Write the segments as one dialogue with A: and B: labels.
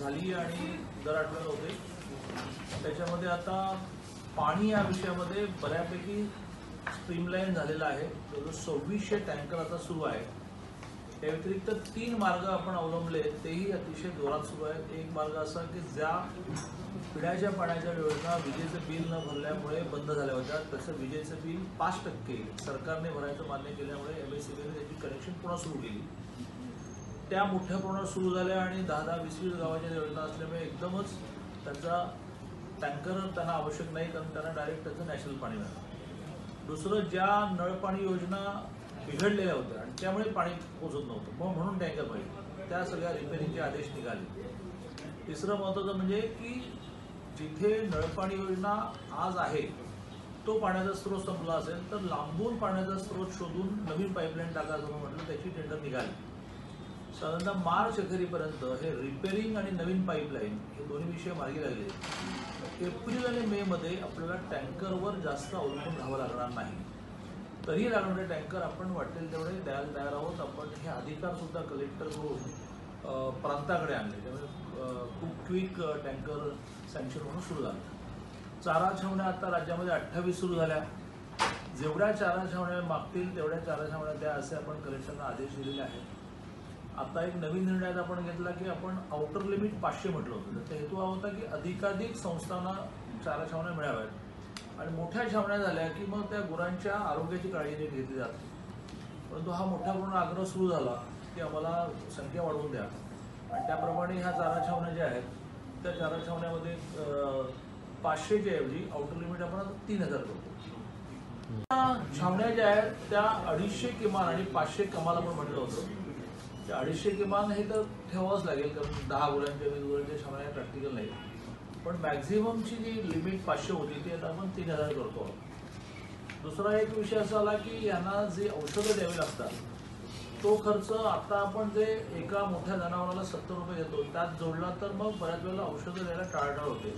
A: झाली आणि दर आठवड्याला होते. त्याच्यामध्ये आता पाणी या विषयामध्ये बऱ्यापैकी स्ट्रीमलाईन झालेलं आहे. जवळजवळ सव्वीसशे टँकर आता सुरू आहे त्या व्यतिरिक्त तीन मार्ग आपण अवलंबले तेही अतिशय जोरात सुरू आहेत. एक मार्ग असा की ज्या पिण्याच्या पाण्याच्या योजना विजेचं बिल न भरल्यामुळे बंद झाल्या होत्या. तसं विजेचं बिल पाच टक्के सरकारने भरायचं मान्य केल्यामुळे एम एस सी बीने त्याची कनेक्शन पुन्हा सुरू केली. त्या मोठ्या प्रमाणात सुरू झाल्या आणि दहा दहा वीस वीस गावाच्या योजना असल्यामुळे एकदमच त्यांचा टँकर त्यांना आवश्यक नाही कारण त्यांना डायरेक्ट त्याचं नॅशनल पाणी मिळालं. दुसरं ज्या नळपाणी योजना बिघडलेल्या होत्या आणि त्यामुळे पाणी पोचत नव्हतं मग म्हणून टँकर पाहिजे त्या सगळ्या रिपेरिंगचे आदेश निघाले. तिसरं महत्त्वाचं म्हणजे की जिथे नळपाणी योजना आज आहे तो पाण्याचा स्रोत संपला असेल तर लांबून पाण्याचा स्रोत शोधून नवीन पाईपलाईन टाकायचं म्हटलं त्याची टेंडर निघाली. साधारणतः मार्च अखेरीपर्यंत हे रिपेरिंग आणि नवीन पाईपलाईन हे दोन्ही विषय मार्गी लागले. एप्रिल आणि मे मध्ये आपल्याला टँकरवर जास्त अवलंबून राहावं लागणार नाही. तरी लागणारे टँकर आपण वाटेल तेवढे द्यायला तयार आहोत. आपण हे अधिकार सुद्धा कलेक्टर करून प्रांताकडे आणले. त्यामुळे खूप क्विक टँकर सँक्शन होणं सुरू झालं. चारा छावण्या आता राज्यामध्ये अठ्ठावीस सुरू झाल्या. जेवढ्या चारा छावण्या मागतील तेवढ्या चारा छावण्या द्या असे आपण कलेक्टरना आदेश दिलेले आहेत. आता एक नवीन निर्णयात आपण घेतला की आपण आउटर लिमिट पाचशे म्हटलं होतं. त्याचा हेतू हा होता की अधिकाधिक संस्थांना चारा छावण्या मिळाव्यात. आणि मोठ्या छावण्या झाल्या की मग त्या गुरांच्या आरोग्याची काळजी घेतली जाते परंतु हा मोठा पूर्ण आग्रह सुरू झाला की आम्हाला संख्या वाढवून द्या. आणि त्याप्रमाणे ह्या चारा छावण्या ज्या आहेत त्या चारा छावण्यामध्ये पाचशेच्या ऐवजी आउटर लिमिट आपण तीन हजार करतो. छावण्या ज्या आहेत त्या अडीचशे किमान आणि पाचशे कमाल आपण म्हटलं होतं. म्हणजे अडीचशे किमान हे तर ठेवावंच लागेल कारण दहा गुरांच्या वीस गुरांच्या छावण्या प्रॅक्टिकल नाही. पण मॅक्झिममची जी लिमिट पाचशे होती ती आता आपण तीन हजार करतो. आहोत दुसरा एक विषय असा आला की यांना जे औषधं द्यावी लागतात तो खर्च आता आपण जे एका मोठ्या जनावराला सत्तर रुपये देतो त्यात जोडला तर मग बऱ्याच वेळेला औषधं द्यायला टाळटाळ होते.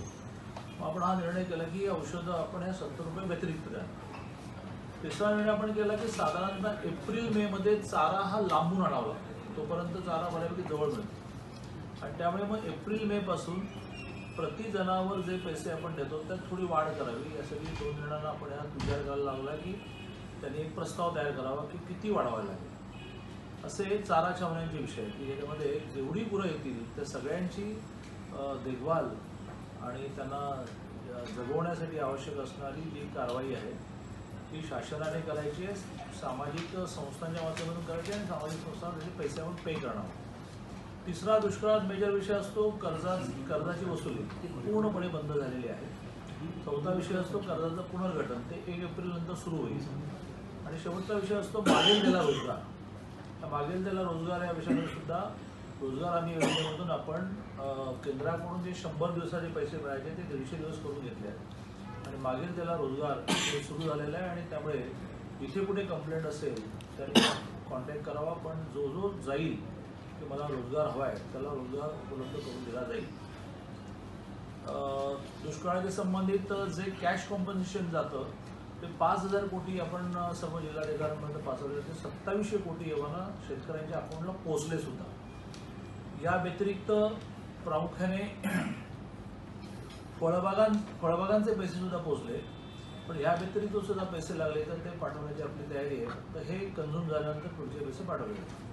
A: मग आपण हा निर्णय केला की औषधं आपण ह्या सत्तर रुपये व्यतिरिक्त द्या. तिसरा निर्णय आपण केला की साधारणतः एप्रिल मे मध्ये चारा हा लांबून आणावा लागतो. तोपर्यंत चारा बऱ्यापैकी जवळ मिळतो. आणि त्यामुळे मग एप्रिल मे पासून प्रति जनावर जे पैसे आपण देतो त्यात थोडी वाढ करावी. यासाठी दोन जणांना आपण यात विचार करायला लागला की त्यांनी एक प्रस्ताव तयार करावा की किती वाढवायला लागेल. असे चारा छावण्यांचे विषय आहेत की ज्याच्यामध्ये जेवढी गुरं येतील त्या सगळ्यांची देखभाल आणि त्यांना जगवण्यासाठी आवश्यक असणारी जी कारवाई आहे ती शासनाने करायची आहे सामाजिक संस्थांच्या माध्यमातून करायची आणि सामाजिक संस्थांना त्याचे पैशावर पे करणार तिसरा दुष्काळात मेजर विषय असतो कर्जा कर्जाची वसुली. ती पूर्णपणे बंद झालेली आहे. चौथा विषय असतो कर्जाचं पुनर्गठन. ते एक एप्रिल नंतर सुरू होईल. आणि शेवटचा विषय असतो मागेल त्याला रोजगार. त्या मागेल त्याला रोजगार या विषयाने सुद्धा रोजगार हमी योजनेमधून आपण केंद्राकडून जे शंभर दिवसाचे पैसे मिळायचे ते दीडशे दिवस करून घेतले आहेत. आणि मागील त्याला रोजगार हे सुरू झालेला आहे आणि त्यामुळे इथे कुठे कंप्लेंट असेल तर कॉन्टॅक्ट करावा पण जो जो जाईल की मला रोजगार हवा आहे त्याला रोजगार उपलब्ध करून दिला जाईल. दुष्काळाच्या संबंधित जे कॅश कॉम्पन्सेशन जातं ते पाच हजार कोटी आपण सर्व जिल्हाधिकाऱ्यांपर्यंत पाच हजार ते सत्तावीसशे कोटी एव्हाना शेतकऱ्यांच्या अकाउंटला पोचले सुद्धा. या व्यतिरिक्त प्रामुख्याने फळबागां फळबागांचे पैसे सुद्धा पोहोचले. पण या व्यतिरिक्त सुद्धा पैसे लागले तर ते पाठवण्याची आपली तयारी आहे. तर हे कन्झ्युम झाल्यानंतर पुढचे पैसे पाठवले जातात.